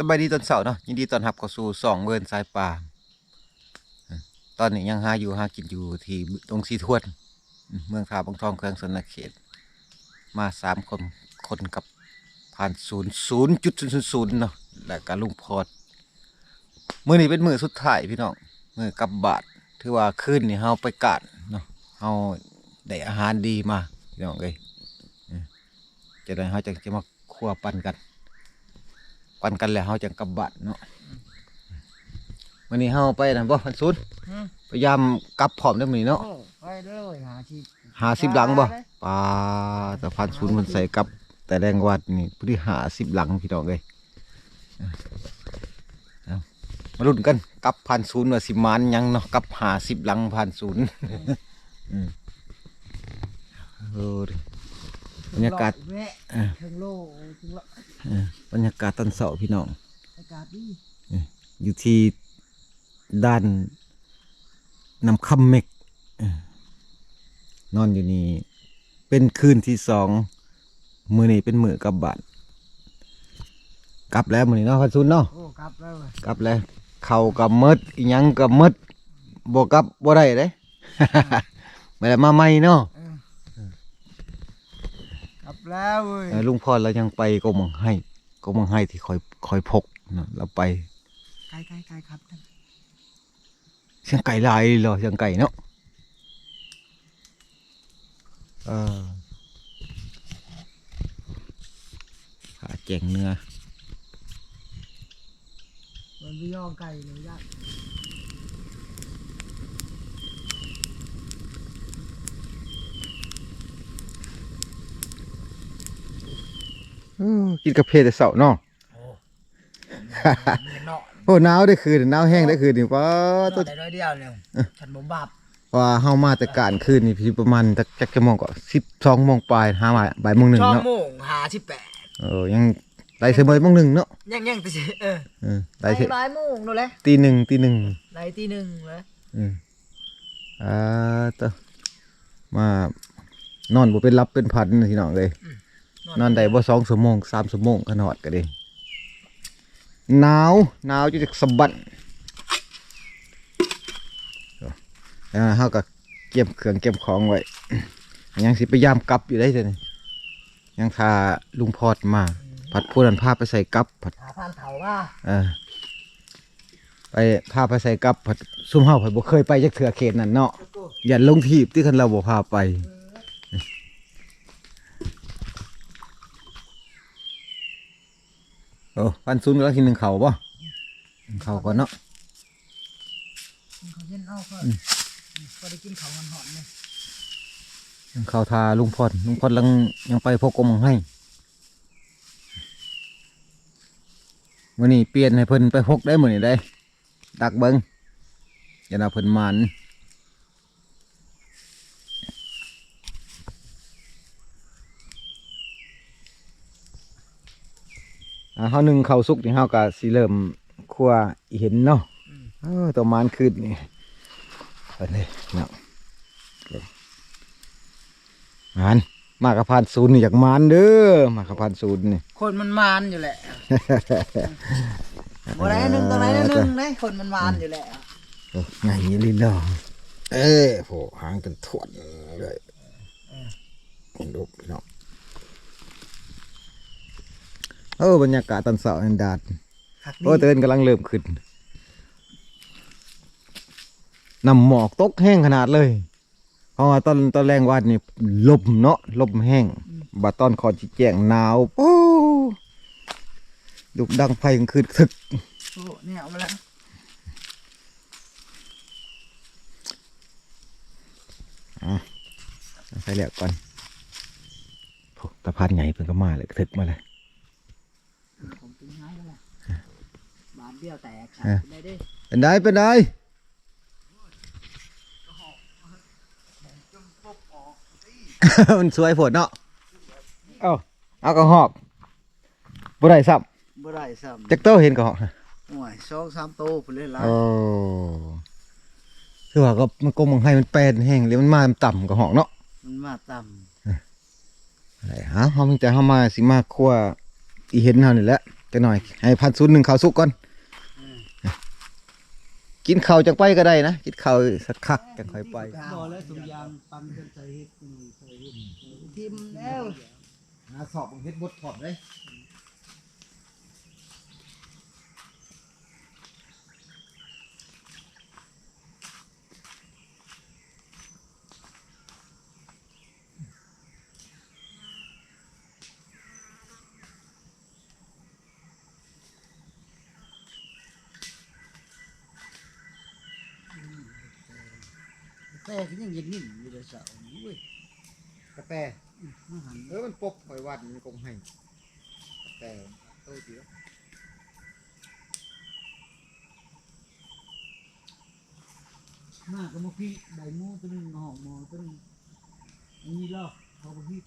สบายดีตอนเสาร์เนาะยินดีตอนรับเข้าสู่สองเวิร์นสายป่า ตอนนี้ยังหาอยู่หากินอยู่ที่ตรงสีทวนอืมเมืองท่าบางทองเครื่องสนเขต มาสามคนคนกับผ่านศูนย์ศูนย์จุดศูนย์ศูนย์เนาะและการลุงพอดมือนี้เป็นมือสุดท้ายพี่น้องมือกับบาทถือว่าคืนนี่เฮาไปกาดเนาะเฮาได้อาหารดีมาพี่น้องเอ้ยอืมจะได้เฮาจะจะมาคั่วปั่นกัน ปันกันแล้วเฮาจังกลับบ้านเนาะวันนี้เฮาไปนั่นบ่พันศูนย์อืม พยายามกลับพร้อมได้อมื้อนี้เนาะ โอ้ไปเด้อหาที่หาสิบหลังบ่ปลาแต่พันศูนย์มันใส่กลับ แต่แรงวัดนี่พอดีหาสิบหลังพี่น้องเอ้ยเอามาลุ้นกันกลับพันศูนย์ว่าสิมานยังเนาะกลับหาสิบหลังพันศูนย์ อืมโอ้ดิ บรรยากาศแวะอ่าถึงโลถึงโลเออบรรยากาศตอนเสาร์พี่น้องอากาศดีอยู่ที่ด้านนำคำเมกเอ่อนอนอยู่นี่เป็นคืนที่สองมือนี้เป็นมือกลับบ้านกลับแล้วมือนี้เนาะพันซุนเนาะโอ้กลับแล้วเว้ยกลับแล้วเข่ากับมดอีหยังกับมดบวกลับบ่ได้เด้ไม่ได้มาใหม่เนาะเออกลับ แล้วเว้ยเออลุงพ่อเรายังไปกมังให้กมังให้ที่คอยคอยพกเนาะเราไปไกลไกลไกลครับเสียงไก่ลายเลยเหรอเสียงไก่เนาะเออขาแจงเนื้อมันไปย่อไก่เลยยาก เออ กินกาแฟแต่เสาเนาะโอ้เนาะโอ้หนาวได้คืนหนาวแห้งได้คืนนี่ว้าตัวได้น้อยเดียวเลยฉันบ่บาปว่าเฮามาแต่การคืนนี่พี่ประมาณจักจักจะมองก็สิบสองโมงปลายห้าบ่ายบ่ายโมงหนึ่งช่องเนาะโมงหาสิบแปดเออยังไล่เสมอโมงหนึ่งเนาะยังยังแต่สิเออเออไปไล่เสบ่ายโมงนู่นแหละตีหนึ่งตีหนึ่งไหนตีหนึ่งเลยอืมอ่าต่อมานอนบ่เป็นรับเป็นพันพี่น้องเลย นอนได้บ่สองชั่วโมงสามชั่วโมงขนอดก็ดีหนาวหนาวจะสะบัดแล้วเฮาก็เก็บเครื่องเก็บของไว้ยังสิพยายามกลับอยู่ได้เลยยังทาลุงพอดมา ผัดพูนันพาไปใส่กับผัดหาพันเถาว่าเออไปพาไปใส่กับผัดซุ่มเฮาผัดบ่เคยไปจักเถื่อเขตนั่นเนาะอย่าลงทีบที่คันเราบ่พาไป อ้ปันซุนก็กินหนึ่งเขาป่ะเขาก่อนเนาะเขาเย็นเอาเพิ่นก็ได้กินข้าวหอนๆเลยเขาทาลุงพอดลุงพอดยังยังไปพกกรมให้วันนี้เปลี่ยนให้เพิ่นไปพกได้เหมือนนี้ได้ ดักเบิงอย่านาเพิ่นหมัน อ่าเฮาหนึ่งเขาวสุกนี่เฮาก็สิเริ่มคั่วอีเห็นเนาะเออตัวมันขึ้นนี่เพิ่นเลยเนาะมานมากระพานศูนย์นี่อยากมานเด้อมากระพานศูนย์นี่คนมันมานอยู่แหละบ่ได้หนึ่งตรงไหนหนึ่งนะคนมันมานอยู่แหละโอ้ไงลินดอเอ้ยโหหางกันทวนเลยเห็นรูปพี่น้อง เออบรรยากาศตอนเสาร์นันดาดคักโอ้ดีเตือนกำลังเริ่มขึ้นน้ำหมอกตกแห้งขนาดเลย เพราะว่าตอนตอนแรงวันนี่ลมเนาะลมแห้งบัดตอนคอนจิแจงหนาวโอ้ดุกดังไฟกลางคืนทึกโอ้เนี่ยเอามาแล้วใส่แล้วก่อนโอ้ตะพานใหญ่เพิ่นก็มาเลยทึกมาเลย ผมตึงให้แล้วแหละบาท เดียวแตกเออได้ดิเป็นไดเป็นไดมันสวยโผดเนาะ เอาเอากระหอกบ่ได้ซ้บ่ได้ซ้ำจักโตเห็นกระหอกำห่วยสองสามโตพุ่นเลยล่ะโอ้คือว่าก็มันกลมของให้มันแปลนแห้งหรือมันมาต่ำกระหอกเนาะ มันมาต่อะไรฮะเฮามีแต่เฮามาสิมาคั่วอีเห็นเฮานี่แหละำจะหน่อย ให้พันศูนย์หนึ่งข้าวสุกก่อน กินข้าวจังไปก็ได้นะกินข้าวสักคักจังค่อยไปบ่แล้วสมยางปันกันใส่เฮ็ดนี่ใส่เฮ็ดทิมแล้วหาสอบเฮ็ดบดถอดเลย แต่ก็ยังยังนิ่มอยู่เลยเสาเว้ยกาแฟมาหันเออมันปกหอยวัดมันคงให้กาแฟโตจีมาก็มาพี่ใบหมูตัวหนึงหอมหมอตัวหนึงอันนี้ล่อเขาบ่พี่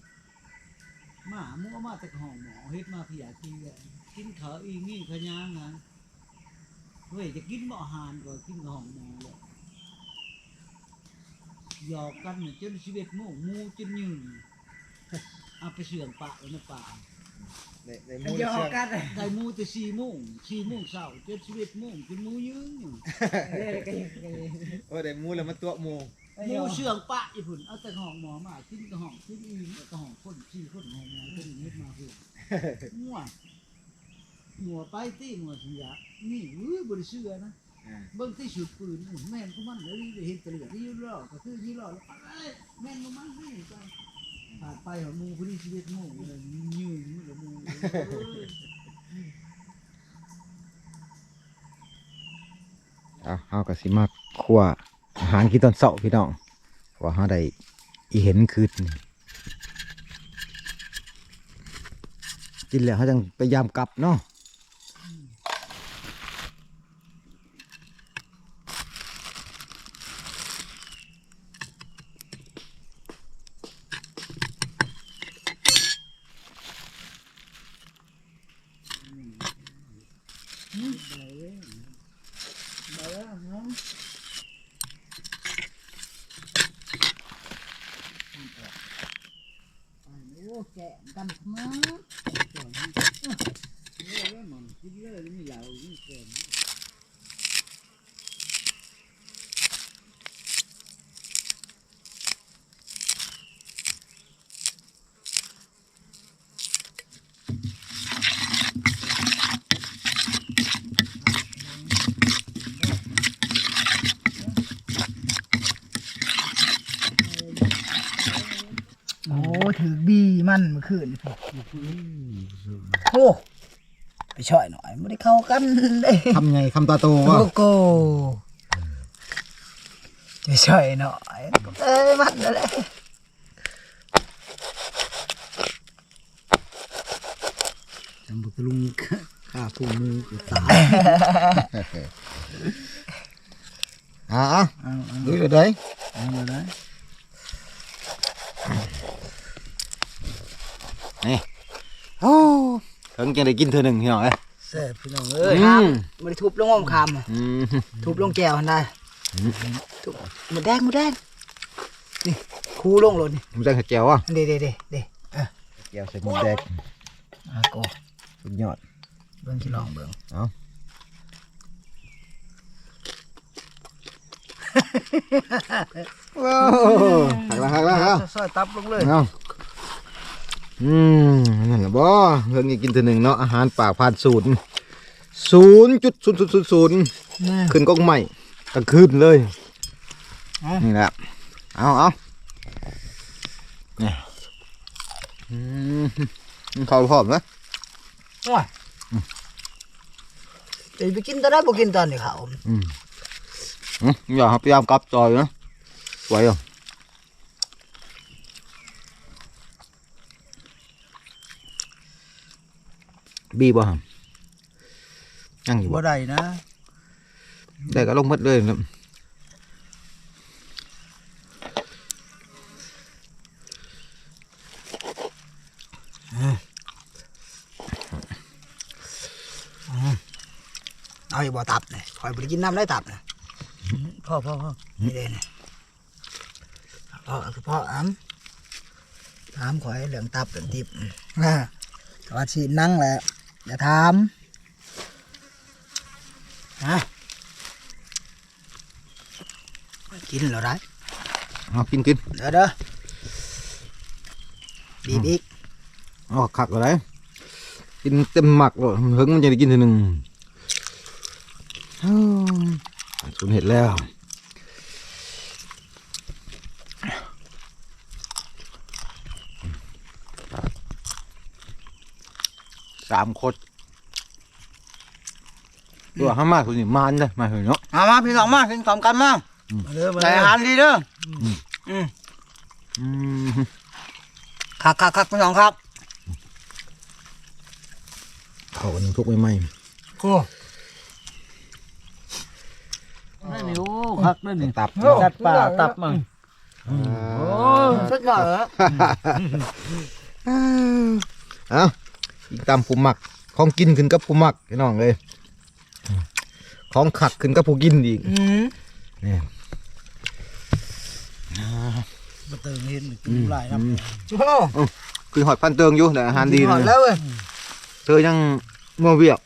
มาหมูเอามาแต่หอมหมอเฮ็ดมาพี่อยากกินอะกินข้าวอีงี้ขะยางนะเว้ยจะกินบ่อาหารก็กินหอมหมอเลย หยอกกันเนี่ยจนชีวิตโมงหมูจนยืนเอาไปเสื่องปะไว้ในป่าในในมูลเชือกได้หมูแต่สี่โมงสี่โมงเช้าจนชีวิตโมงจนหมูยืนอยู่เออได้มูลแล้วมันตัวหมูหมูเชื่องปะอีพุ่นเอาแต่ห้องหมอมากินก็ห้องกินอีกก็ห้องคนสี่คนห้องหมอคนนี้มาเพื่อนมั่วมั่วไปตีมั่วสิยะนี่อุ้ยบริเชื่อนะอ่า เบิ่งที่สุดปืนอุ้ยแม่นก็มันเลยเห็นตะเหลือกที่ยืนรอก็คือยี่รอแล้วเอ้ยแม่นก็มันนี่ไปผ่านไปหัวมูคนนี้ชีวิตมงเลยยืนกับมูเอ้ยเอาเฮาก็สิมาคั่วอาหารกินตอนเช้าพี่น้องเพราะว่าเฮาได้อีเห็นคืนกินแล้วเฮาจังไปยามกลับเนาะ แกะกันมาโอ้แล้วมันกินเลยนี่เหล่านี่แกะ โอ้ถือบีมันเมื่อ คืนโอ้ไปช่อยหน่อยไม่ได้เข้ากันเลยทำไงคำตาโตว่าโกโก้จะช่อยหน่อยเอ้ยมันนั่นแหละจำบุกลุงข้าผู้มือกูตายอ่าเอาเอาดูเลยได้เอาเลย นะโอ้ถึงจะได้กินเธอหนึ่งพี่น้องเอ้ยเสร็จพี่น้องเอ้ยอืมไม่ได้ทุบลงอ้อมคำอะอืมทุบลงแก้วมันได้ทุบหมดแดงหมดแดงนี่คูลงเลยนี่มันจะแจ๋วอะเด้เด้เด้เด้เออแจ๋วใส่หมูแดงเอาโกสุดยอด เบิ่งที่ลองเบิ่งว้าวหักละหักละหักละซอยตับลงเลยเอา อืมนั่นแหละบ่เรื่องนี้กินเธอหนึ่งเนาะอาหารปากผ่านศูนย์ศูนย์จุดศูนย์ศูนย์ศูนย์ศูนย์นี่ขึ้นกล้องใหม่กลางคืนเลยเอานี่แหละเอาเอาเนี่ยอืมเขาพร้อมนะโอ้ยจะไปกินตอนไหนบ่กินตอนนี้เขาอืมอืมอย่าพยายามกลับจอยนะสวยอะ บีบ่ฮะยังอยู่บ่บ่ได้นะได้ก็ลงหมดเลยนะเอาอยู่บ่ตับเนี่ยคอยบ่ได้กินน้ำได้ตับนะพ่อพ่อพ่อนี่เด้เนี่ยพ่อคือพ่ออ้ำถามขอยเหลืองตับเหลืองทิพย์อ่าแต่ว่าชีนั่งแหละ อย่าถามฮะกินเหรอได้เอากินกินเด้อเด้อบีบอีกเอาขักอะไรกินเต็มหมักเลยเฮิงมันจะได้กินทีหนึ่งอ้าวสูนเห็ดแล้ว สามคนตัวห้ามาคุณนี่มานเลยมาเหรอเนาะมามาพี่น้องมากินพร้อมกันมามาเด้อมาใส่เด้ออาหารดีเด้ออืมอืมคักคักคักพี่น้องครับเขาอันนี้ทุกใหม่โอ้นั่นนี่โอ้คักนั่นนี่ๆตับจัดป่าตับมั่งโอ้สุดยอดเหรอ เอ้า อีกตามผู้หมัก ของกินขึ้นกับผู้หมักพี่น้องเลยของขักขึ้นกับผู้กินอีกอืมนี่มาเติมเห็นกินหลายครับอืมโอ้คือหอดพันเติงอยู่แต่อาหารดีหอนะดแล้วเว้ยเธอยังเมื่อเวียก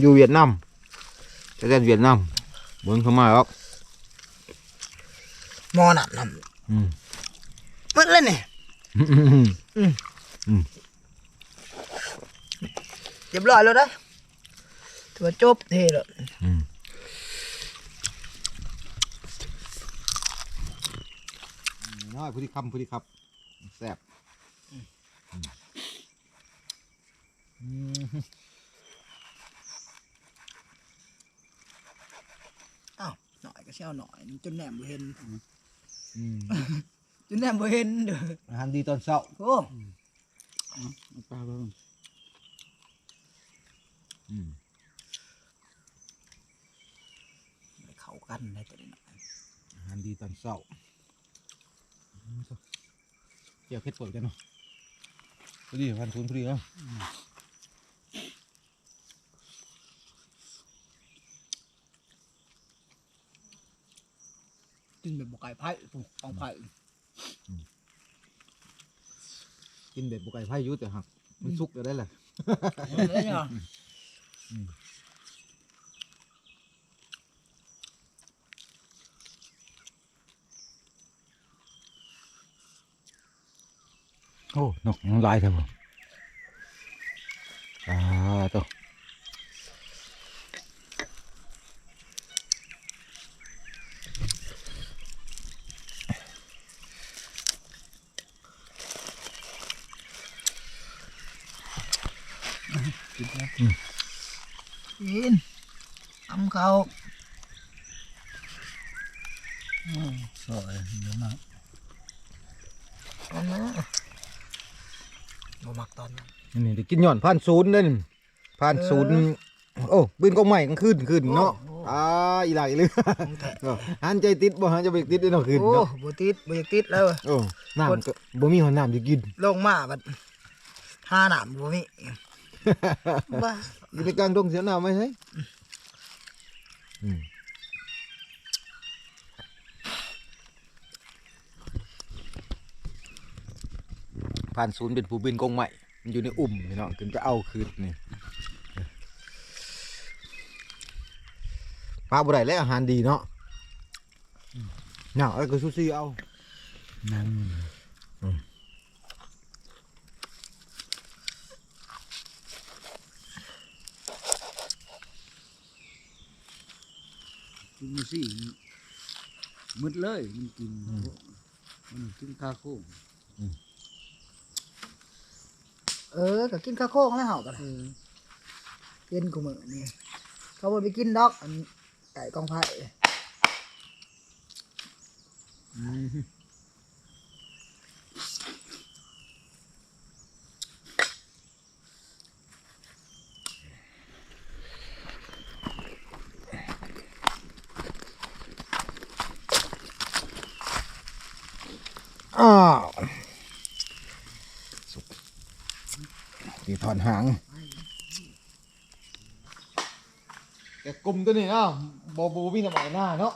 อยู่เวียดนามจะเล่นเวียดนามบนเข้ามาแล้วหมอหนับนอืมำมันเล่นนี่อืม เรียบร้อยแล้วนะถือว่าจบเท่แล้วอืมน้อยพุทธิคำพุทธิครับแซ่บอืมอ้าวหน่อยก็เชี่ยวหน่อยจนแหนมบ่เห็นอืมจนแหนมบ่เห็นเด้ออาหารดีตอนเช้าโอ้ปลาเบิ่ง อืม ไม่เข้ากันได้ตัวนี้หน่อยอาหารดีตอนเช้าอืมเกี่ยวเพชรปวดกันเนาะพอดีพันทุนพอดีเนาะกินแบบบ่ไก่ไผ่ปุ๊ของไผ่กินแบบบุกไก่ไผ่อยุ่แต่หักมันสุกจะได้แหละ เอ้ยเนี่ย โอ้นกยังลายเถอะบ่อ่าตัวกินทำเขาสวยเดี๋ยวมาอันนั้น บ่มักตอนนั้น นี่ได้กินหย่อนผ่านศูนย์เด่นผ่านศูนย์โอ้ปืนก็ใหม่กลางคืนคืนเนาะอ่าอีหลายเลยของแท้เออหันใจติดบ่หันจะไปติดได้เนาะคืนโอ้เนาะบ่ติดบ่อยากติดแล้วเว้ยโอ้น้ำก็บ่มีหัวน้ำจะกิน ลงมาบัดห้าหนามบ่มีบ้าอยู่ในกลางดงเสียน้ำไหมเฮ้ย ผ่านศูนย์เป็นผู้บินกงใหม่มันอยู่ในอุ่มพี่น้องขึ้นไปเอาคืนนี่ปลาบุไรและอาหารดีเนาะเนาะไอ้ก็ซูซี่เอานั่นกินสิมืดเลยมันกินมันกินคาโค้ง เออก็กินข้าวโค้งแล้วเฮาก็ได้กินกูมื้อนี่เขาบ่ไปกินดอกอันไก่กองไผ่อ้าวสุก ตีถอนหางแต่กลุ่มตัวนี้เนาะบอบูมีน้ำหมอยหน้าเนาะ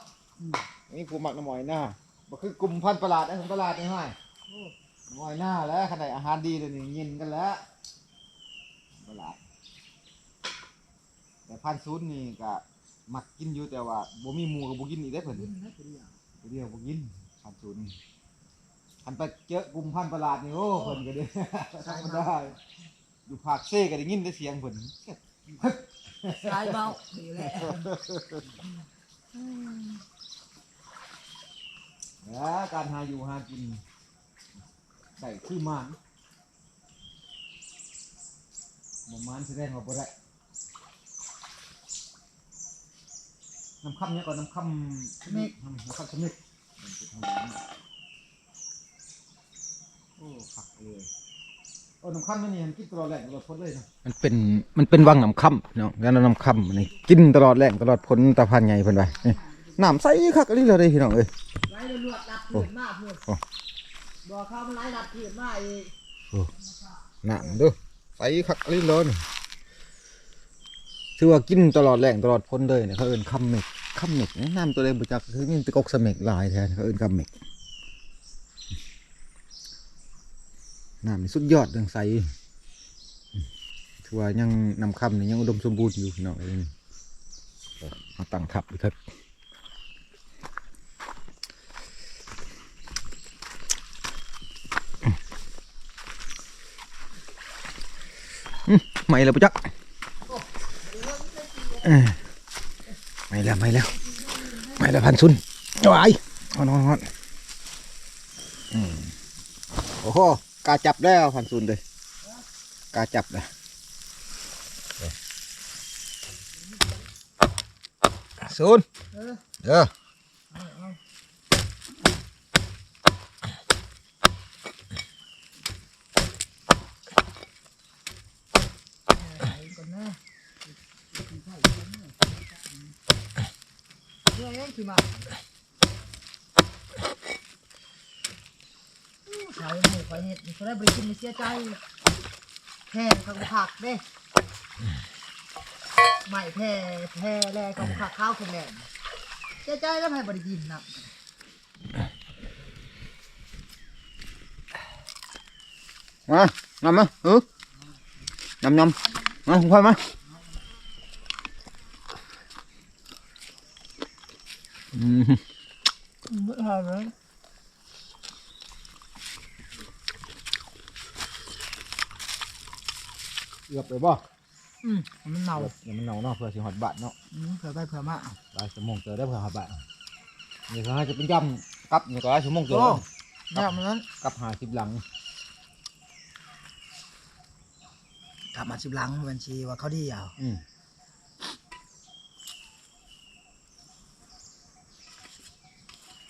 นี่กูหมักน้ำหมอยหน้าบ่คือกลุ่มพันธุ์ประหลาดนะของประหลาดนี่ห้น้ำหมอยหน้าแล้วขนาดอาหารดีเลยนี่ยินกันแล้วประหลาด แต่พันศูนย์นี่ก็มักกินอยู่แต่ว่าบ่มีหมูก็บ่กินอีกได้อเพิ่นกินเดียวตัวเดียวบ่กินพันศูนย์พันไปเจอกลุ่มพันประหลาดนี่โอ้เพิ่นก็ได้ธรรมดา อยู่ภาคเซ่ก็ได้ยินแต่เสียงเพิ่นสายเบาดีแหละแล้วการหาอยู่หากินได้คือหมันบ่หมันแสดงว่าบ่ได้น้ำค่ำเนี่ยก่อนน้ำค่ำน้ำค่ำสมิทโอ้ขักเลย โอ้น้ำค่ำมันนี่มันกินตลอดแหล่งตลอดพ้นเลยนะมันเป็นมันเป็นวังน้ำค่ำเนาะแล้วน้ำค่ำนี่กินตลอดแหล่งตลอดพ้นตะพันไงเพิ่นไปนี่น้ำใสคักอันนี้เลยเด้อพี่น้องเอ้ยไล่ลวดรับเพื่อนมากเพื่อนโอ้บอกเขามันไล่รับเพื่อนมากอีกน้ำดูใสคักลิ้นร้อนถือว่ากินตลอดแหล่งตลอดพ้นเลยเนี่ยเขาเอิ้นคำเม็กคำเม็กนะน้ำตัวใดบุจักคือนี่ตะกกสะเม็กหลายแทนเขาเอิ้นคำเม็ก น้ำนี่สุดยอดเรื่องใสถือว่ายังนำคำนี่ยังอุดมสมบูรณ์อยู่พี่น้องเอ้ยมาตั้งทับอีกครับไม่แล้วบุจักเอ้ยไม่แล้วไม่แล้วไม่แล้วพันซุนวายนอนนอนนอนอืมโอ้โห กาจับแล้วพันซุนเลยกาจับเลยซุนเออเอเรื่องนี้คือมา ใส่หมูไฟเห็ดนี่เขาได้บริกินเสียใจแพงเขาผักเด้ไม่แพ้แพ้แลเขาผักข้าวแข็งแรงเสียใจแล้วให้บริกินนะมานำมาเออนำนำมาคุณพ่อมาอืมไม่เอาเลย เอือบเลยบ่อืมมันเน่าอย่ามันเน่าเนาะเพื่อสิหอดบาทเนาะอืมเผื่อไปเผื่อมาหลายชั่วโมงเจอได้เพื่อหอดบาทนี่เขาให้จะเป็นยำกับนี่ก็หลายชั่วโมงเจอโอ้เนี่ยมันนั้นกับหาสิบหลังกลับมาสิบหลังบัญชีว่าเขาดีอะอืม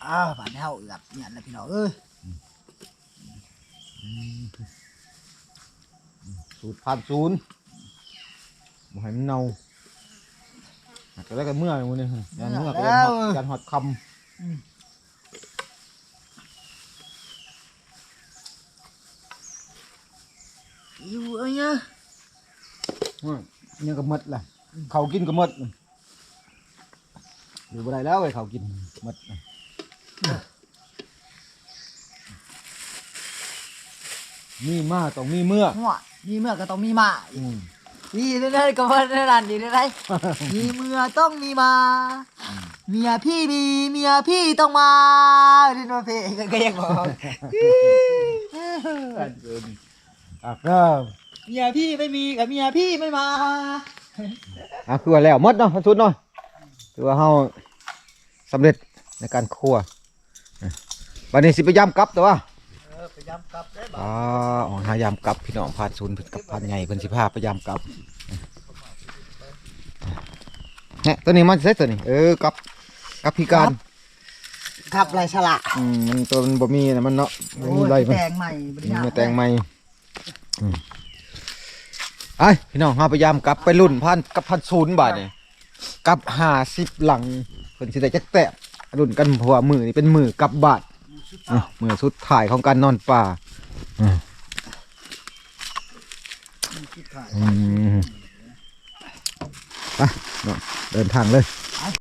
อ้าวผ่านเท่ากับเนี่ยนะพี่น้องเอ้ย สูตรผ่านศูนย์บ่ให้มันเน่าก็แล้วกันเมื่อมื้อนี้ยันเมื่อก็ยันหอดยันหอดคอยู่เอ้ยเนี่ยำอื้อยังก็หมดล่ะเขากินก็หมดอยู่บ่ได้แล้วไอ้เขากินหมด มีมาต้องมีเมื่อหัวมีเมื่อก็ต้องมีมาอืมดีได้ได้ก็ว่าได้รันดีได้ได้มีเมื่อต้องมีมา เมียพี่มีเมียพี่ต้องมาดินมาเพลงก็ยังบอกอะก็เมียพี่ไม่มีกับเมียพี่ไม่มาอะคือว่าแล้วหมดเนาะพันสุดเนาะถือว่าเฮาสำเร็จในการครัวอะวันนี้สิไปย่ำกลับแต่ว่าเออ พยายามกลับได้บ่อ๋อออกหายามกลับพี่น้องพานศูนย์เพิ่นกับพันใหญ่เพิ่นสิพาไปยามกลับเนี่ยตัวนี้มันเซ็ตตัวนี้เออกลับกลับพิการครับไรสละอืมมันตัวมันบ่มีนะมันเนาะมันมีไรมันแตงใหม่บริอืมหารมาแต่งใหม่อืมไอ้พี่น้องเฮาพยายามกลับไปรุ่นพันกับพันศูนย์บาทนี่กลับ50หลังเพิ่นสิได้จักแตะรุ่นกันเพราะว่ามือนี่เป็นมือกลับบาท อะมือสุดท้ายของการนอนป่าคิดถ่ายอืมไปเนาะเดินทางเลย